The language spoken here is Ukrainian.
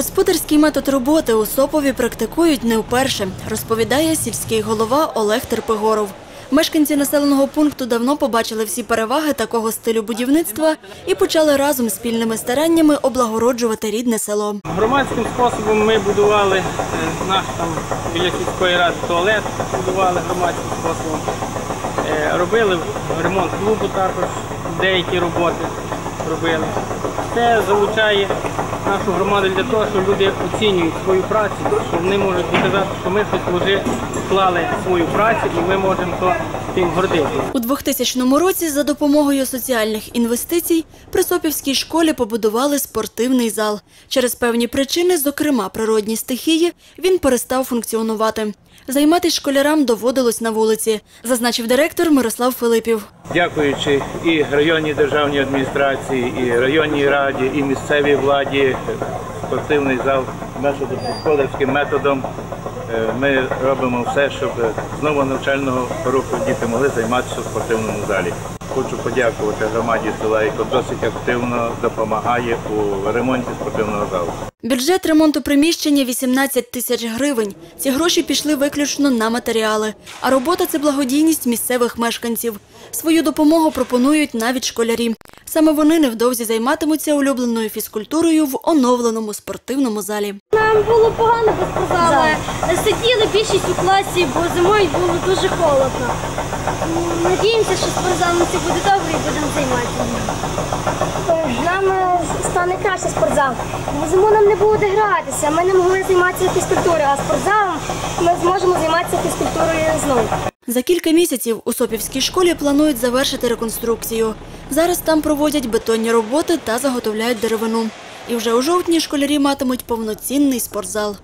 Господарський метод роботи у Сопові практикують не вперше, розповідає сільський голова Олег Терпигоров. Мешканці населеного пункту давно побачили всі переваги такого стилю будівництва і почали разом спільними стараннями облагороджувати рідне село. Громадським способом ми будували е, наш там біля сільської ради туалет, будували громадським способом. Е, Робили ремонт клубу також, деякі роботи робили. Це залучає нашу громаду для того, що люди оцінюють свою працю, що вони можуть доказати, що ми вложи, вклали свою працю і ми можемо то тим гордитися. У 2000 році за допомогою соціальних інвестицій при Сопівській школі побудували спортивний зал. Через певні причини, зокрема природні стихії, він перестав функціонувати. Займатися школярам доводилось на вулиці, зазначив директор Мирослав Филипів. Дякуючи і районній державній адміністрації, і районній раді, і місцевій владі, спортивний зал методом господарським методом. е, Ми робимо все, щоб з нового навчального року діти могли займатися у спортивному залі. Хочу подякувати громаді села, яка досить активно допомагає у ремонті спортивного залу. Бюджет ремонту приміщення 18 тисяч гривень. Ці гроші пішли виключно на матеріали. А робота це благодійність місцевих мешканців. Свою допомогу пропонують навіть школярі. Саме вони невдовзі займатимуться улюбленою фізкультурою в оновленому спортивному залі. Нам було погано без спортзалу. Сиділи більшість у класі, бо зимою було дуже холодно. Надіємося, що спортзал на це буде добре і будемо займатися. Нам е, стане краще спортзал. Бо зиму нам не було де гратися. Ми не могли займатися фізкультурою, а спортзалом ми зможемо займатися фізкультурою знову. За кілька місяців у Сопівській школі планують завершити реконструкцію. Зараз там проводять бетонні роботи та заготовляють деревину. І вже у жовтні школярі матимуть повноцінний спортзал.